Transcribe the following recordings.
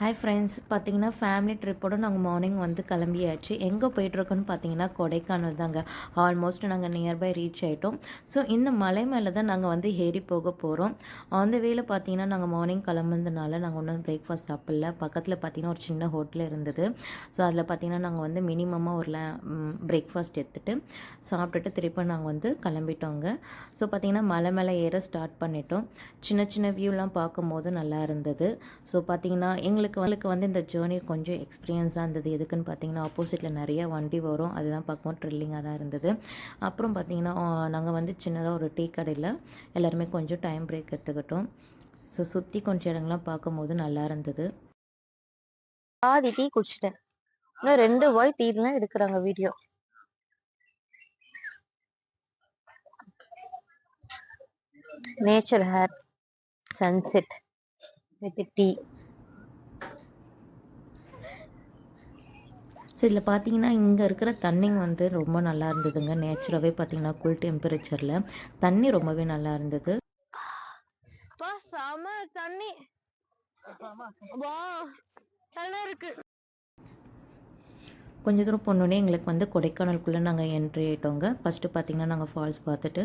Hi friends பார்த்தீங்கன்னா family ட்ரிப்போட நாங்கள் மார்னிங் வந்து கிளம்பியாச்சு. எங்கே போயிட்டுருக்கோன்னு பார்த்தீங்கன்னா கொடைக்கானல் தாங்க. ஆல்மோஸ்ட் நாங்கள் நியர்பை ரீச் ஆகிட்டோம் ஸோ இந்த மலை மேலே தான் நாங்கள் வந்து ஏறி போக போகிறோம் அந்த வேலை பார்த்தீங்கன்னா நாங்கள் மார்னிங் கிளம்புனதுனால நாங்கள் ஒன்றும் பிரேக்ஃபாஸ்ட் சாப்பிடல. பக்கத்தில் பார்த்தீங்கன்னா ஒரு சின்ன ஹோட்டல் இருந்தது. ஸோ அதில் பார்த்தீங்கன்னா நாங்கள் வந்து மினிமமாக ஒரு பிரேக்ஃபாஸ்ட் எடுத்துகிட்டு சாப்பிட்டுட்டு திருப்பி நாங்கள் வந்து கிளம்பிட்டோங்க. ஸோ பார்த்தீங்கன்னா மலை மேலே ஏற ஸ்டார்ட் பண்ணிட்டோம். சின்ன சின்ன வியூலாம் பார்க்கும்போது நல்லா இருந்தது. ஸோ பார்த்தீங்கன்னா எங்களுக்கு எங்களுக்கு வந்து இந்த ஜேர்னி கொஞ்சம் எக்ஸ்பீரியன்ஸாக இருந்தது. எதுக்குன்னு பார்த்தீங்கன்னா ஆப்போசிட்டில் நிறைய வண்டி வரும். அதுதான் பார்க்கும்போது ட்ரில்லிங்காக தான் இருந்தது. அப்புறம் பார்த்தீங்கன்னா நாங்கள் வந்து சின்னதாக ஒரு டீ கடையில் எல்லாருமே கொஞ்சம் டைம் பிரேக் எடுத்துக்கிட்டோம். ஸோ சுற்றி கொஞ்சம் இடங்கள்லாம் பார்க்கும்போது நல்லா இருந்தது. பாதி டீ குடிச்சிட்டேன். இன்னும் ரெண்டு வாய் டீ தான் எடுக்கிறாங்க video nature here sunset with tea so இதில் பார்த்தீங்கன்னா இங்கே இருக்கிற தண்ணி வந்து ரொம்ப நல்லா இருந்ததுங்க. நேச்சுராகவே பார்த்தீங்கன்னா கூல் டெம்பரேச்சரில் தண்ணி ரொம்பவே நல்லா இருந்தது. தண்ணி. நல்லா இருக்கு. கொஞ்சம் தூரம் போனோடனே எங்களுக்கு வந்து கொடைக்கானலுக்குள்ளே நாங்கள் என்ட்ரி ஆகிட்டோங்க ஃபஸ்ட்டு பார்த்தீங்கன்னா நாங்கள் ஃபால்ஸ் பார்த்துட்டு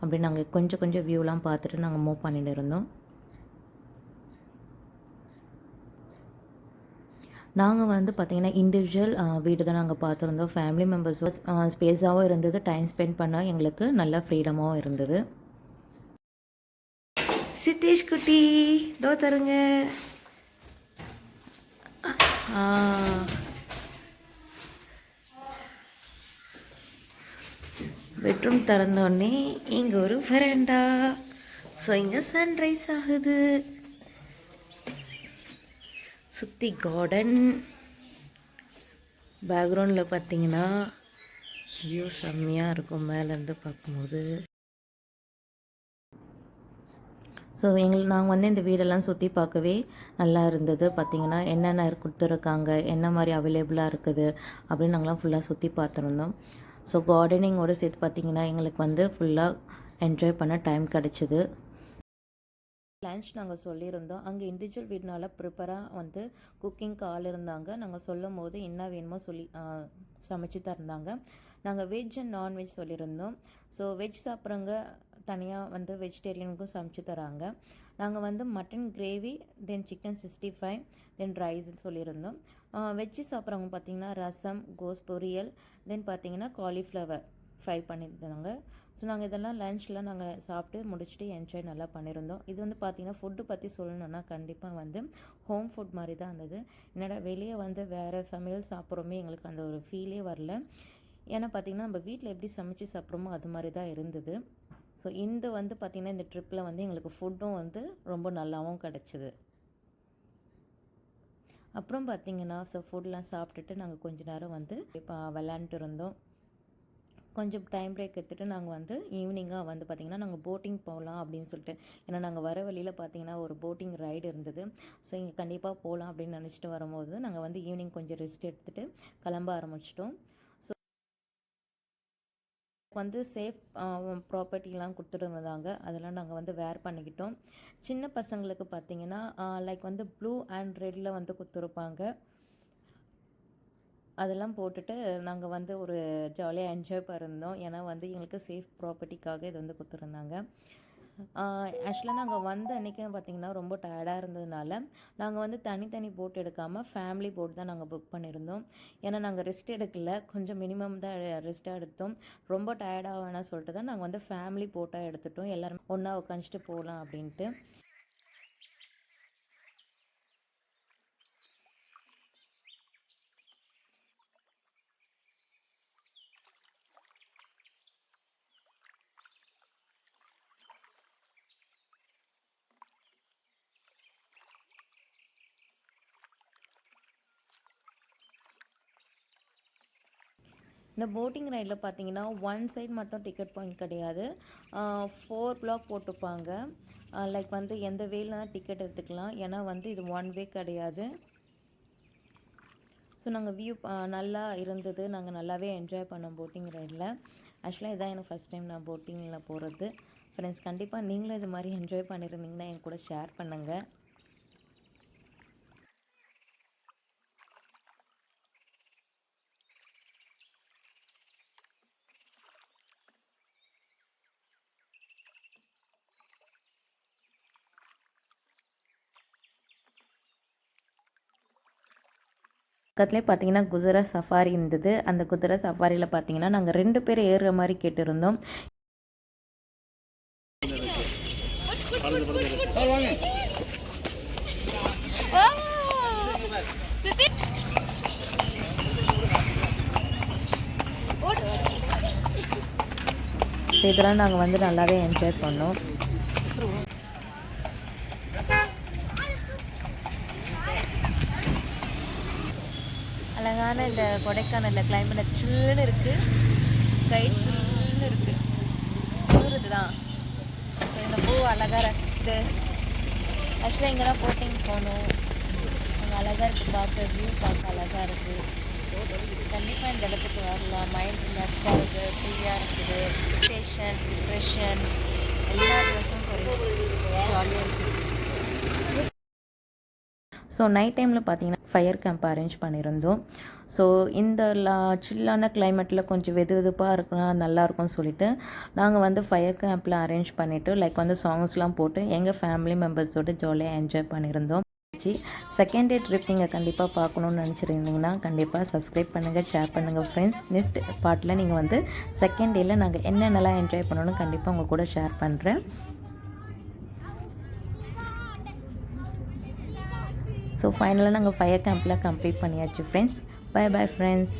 அப்படி நாங்கள் கொஞ்சம் கொஞ்சம் வியூலாம் பார்த்துட்டு நாங்கள் மூவ் பண்ணிட்டு இருந்தோம். நாங்கள் வந்து பார்த்திங்கன்னா இண்டிவிஜுவல் வீடு தான் நாங்கள் பார்த்துருந்தோம் ஃபேமிலி மெம்பர்ஸ் ஸ்பேஸாகவும் இருந்தது. டைம் ஸ்பெண்ட் பண்ண எங்களுக்கு நல்ல ஃப்ரீடமாகவும் இருந்தது. சித்தேஷ் குட்டி டோ தருங்க. பெட்ரூம் திறந்தோடனே இங்கே ஒரு வெரண்டா ஸோ இங்கே சன்ரைஸ் ஆகுது. சுற்றி கார்டன் பேக்ரவுண்டில் பார்த்தீங்கன்னா வியூ செம்மையாக இருக்கும் மேலேருந்து பார்க்கும்போது. ஸோ எங்களுக்கு நாங்கள் வந்து இந்த வீடெல்லாம் சுற்றி பார்க்கவே நல்லா இருந்தது. பார்த்திங்கன்னா என்னென்ன கொடுத்துருக்காங்க என்ன மாதிரி அவைலபிளாக இருக்குது அப்படின்னு நாங்களாம் ஃபுல்லாக சுற்றி பார்த்துருந்தோம். ஸோ கார்டனிங்கோடு சேர்த்து பார்த்திங்கன்னா எங்களுக்கு வந்து ஃபுல்லாக என்ஜாய் பண்ண டைம் கிடச்சிது. லன்ச் நாங்கள் சொல்லியிருந்தோம். அங்கே இண்டிவிஜுவல் வீடுனால ப்ரிப்பராக வந்து குக்கிங்க்கு ஆள் இருந்தாங்க. நாங்கள் சொல்லும் போது என்ன வேணுமோ சொல்லி சமைச்சு தந்தாங்க. நாங்கள் வெஜ் அண்ட் நான்வெஜ் சொல்லியிருந்தோம். ஸோ வெஜ் சாப்பிட்றவங்க தனியாக வந்து வெஜிடேரியனுக்கும் சமைச்சு தராங்க. நாங்கள் வந்து mutton gravy then chicken sixty five then ரைஸ்ன்னு சொல்லியிருந்தோம். வெஜ்ஜு சாப்பிட்றவங்க பார்த்திங்கன்னா ரசம் கோஸ் பொரியல் தென் பார்த்திங்கன்னா காலிஃப்ளவர் ஃப்ரை பண்ணியிருந்தாங்க. ஸோ நாங்கள் இதெல்லாம் லன்ச்சில் நாங்கள் சாப்பிட்டு முடிச்சுட்டு என்ஜாய் நல்லா பண்ணியிருந்தோம். இது வந்து பார்த்திங்கன்னா ஃபுட்டு பற்றி சொல்லணுன்னா கண்டிப்பாக வந்து ஹோம் ஃபுட் மாதிரி தான் இருந்தது. என்னடா வெளியே வந்து வேறு சமையல் சாப்பிட்றோமே எங்களுக்கு அந்த ஒரு ஃபீலே வரல. ஏன்னா பார்த்திங்கன்னா நம்ம வீட்டில் எப்படி சமைச்சு சாப்பிட்றோமோ அது மாதிரி தான் இருந்தது. ஸோ இந்த வந்து பார்த்திங்கன்னா இந்த ட்ரிப்பில் வந்து எங்களுக்கு ஃபுட்டும் வந்து ரொம்ப நல்லாவும் கிடச்சிது. அப்புறம் பார்த்திங்கன்னா ஸோ ஃபுட்லாம் சாப்பிட்டுட்டு நாங்கள் கொஞ்ச நேரம் வந்து இப்போ விளாண்டுட்டு இருந்தோம். கொஞ்சம் டைம் பிரேக் எடுத்துகிட்டு நாங்கள் வந்து ஈவினிங்காக வந்து பார்த்திங்கன்னா நாங்கள் போட்டிங் போகலாம் அப்படின்னு சொல்லிட்டு. ஏன்னா நாங்கள் வர வழியில் பார்த்திங்கன்னா ஒரு போட்டிங் ரைடு இருந்தது. ஸோ இங்கே கண்டிப்பாக போகலாம் அப்படின்னு நினச்சிட்டு வரும்போது நாங்கள் வந்து ஈவினிங் கொஞ்சம் ரெஸ்ட் எடுத்துகிட்டு கிளம்ப ஆரம்பிச்சிட்டோம். ஸோ வந்து சேஃப் ப்ராப்பர்ட்டிலாம் கொடுத்துருந்தாங்க. அதெல்லாம் நாங்கள் வந்து வேர் பண்ணிக்கிட்டோம். சின்ன பசங்களுக்கு பார்த்திங்கன்னா லைக் வந்து ப்ளூ அண்ட் ரெட்டில் வந்து கொடுத்துருப்பாங்க. அதெல்லாம் போட்டுட்டு நாங்கள் வந்து ஒரு ஜாலியாக என்ஜாய் பண்ணியிருந்தோம் ஏன்னா வந்து எங்களுக்கு சேஃப் ப்ராப்பர்ட்டிக்காக இது வந்து கொடுத்துருந்தாங்க. ஆக்சுவலாக நாங்கள் வந்த அன்றைக்கி பார்த்திங்கன்னா ரொம்ப டயர்டாக இருந்ததுனால நாங்கள் வந்து தனித்தனி போட் எடுக்காமல் ஃபேமிலி போட் தான் நாங்கள் புக் பண்ணியிருந்தோம் ஏன்னா நாங்கள் ரெஸ்ட் எடுக்கல. கொஞ்சம் மினிமம் தான் ரெஸ்ட்டாக எடுத்தோம். ரொம்ப டயர்டாக வேணாம் சொல்லிட்டு தான் நாங்கள் வந்து ஃபேமிலி போட்டாக எடுத்துட்டோம். எல்லோரும் ஒன்றா உட்காந்துட்டு போகலாம் அப்படின்ட்டு. இந்த போட்டிங் ரைடில் பார்த்தீங்கன்னா ஒன் சைட் மட்டும் டிக்கெட் பாயிண்ட் கிடையாது. ஃபோர் பிளாக் போட்டுப்பாங்க. லைக் வந்து எந்த வேலாம் டிக்கெட் எடுத்துக்கலாம். ஏன்னா வந்து இது ஒன் வே கிடையாது. ஸோ நாங்கள் வியூ நல்லா இருந்தது. நாங்கள் நல்லாவே என்ஜாய் பண்ணோம் போட்டிங் ரைடில் ஆக்சுவலாக இதான் எனக்கு ஃபஸ்ட் டைம் நான் போட்டிங்கில் போகிறது ஃப்ரெண்ட்ஸ் கண்டிப்பாக நீங்களும் இது மாதிரி என்ஜாய் பண்ணியிருந்தீங்கன்னா என் கூட ஷேர் பண்ணுங்கள் பக்கத்துலேயே பார்த்தீங்கன்னா குதிரை சஃபாரி இருந்தது. அந்த குதிரை சஃபாரியில் பார்த்தீங்கன்னா நாங்கள் ரெண்டு பேர் ஏறுற மாதிரி கேட்டிருந்தோம். இதெல்லாம் நாங்கள் வந்து நல்லாவே என்ஜாய் பண்ணோம். அழகான இந்த கொடைக்கானலில் கிளைமேட் சில்லுன்னு இருக்குது கை சில்லுன்னு இருக்குது குளிருது தான் ஸோ இந்த பூ அழகாக ரசிச்சுட்டு ஆக்சுவலாக இங்கே தான் போட்டிங் போகணும் அங்கே அழகாக இருக்குது பார்க்க வியூ பார்க்க அழகாக இருக்குது கண்டிப்பாக இந்த இடத்துக்கு வரலாம். மைண்ட் ரிலாக்ஸாக இருக்குது ஃப்ரீயாக இருக்குது. டென்ஷன் டிப்ரெஷன் எல்லா ட்ரெஸ்ஸும் குறையும் ஜாலியாக இருக்குது. ஸோ நைட் டைமில் பார்த்தீங்கன்னா ஃபயர் கேம்ப் அரேஞ்ச் பண்ணியிருந்தோம் ஸோ இந்த லா சில்லான கிளைமேட்டில் கொஞ்சம் வெது வெதுப்பாக இருக்கலாம் நல்லாயிருக்கும்னு சொல்லிட்டு நாங்கள் வந்து ஃபயர் கேம்பில் அரேஞ்ச் பண்ணிவிட்டு லைக் வந்து சாங்ஸ்லாம் போட்டு எங்கள் ஃபேமிலி மெம்பர்ஸோடு ஜாலியாக என்ஜாய் பண்ணியிருந்தோம் செகண்ட் டே ட்ரிப் நீங்கள் கண்டிப்பாக பார்க்கணுன்னு நினச்சிருந்தீங்கன்னா கண்டிப்பாக சப்ஸ்கிரைப் பண்ணுங்கள் ஷேர் பண்ணுங்கள் ஃப்ரெண்ட்ஸ் நெக்ஸ்ட் பார்ட்டில் நீங்கள் வந்து செகண்ட் டேயில் நாங்கள் என்னென்னலாம் என்ஜாய் பண்ணணும்னு கண்டிப்பாக உங்கள் கூட ஷேர் பண்ணுறேன் ஸோ ஃபைனலாக நாங்கள் ஃபயர் கேம்பில் கம்ப்ளீட் பண்ணியாச்சு ஃப்ரெண்ட்ஸ் பை பை ஃப்ரெண்ட்ஸ்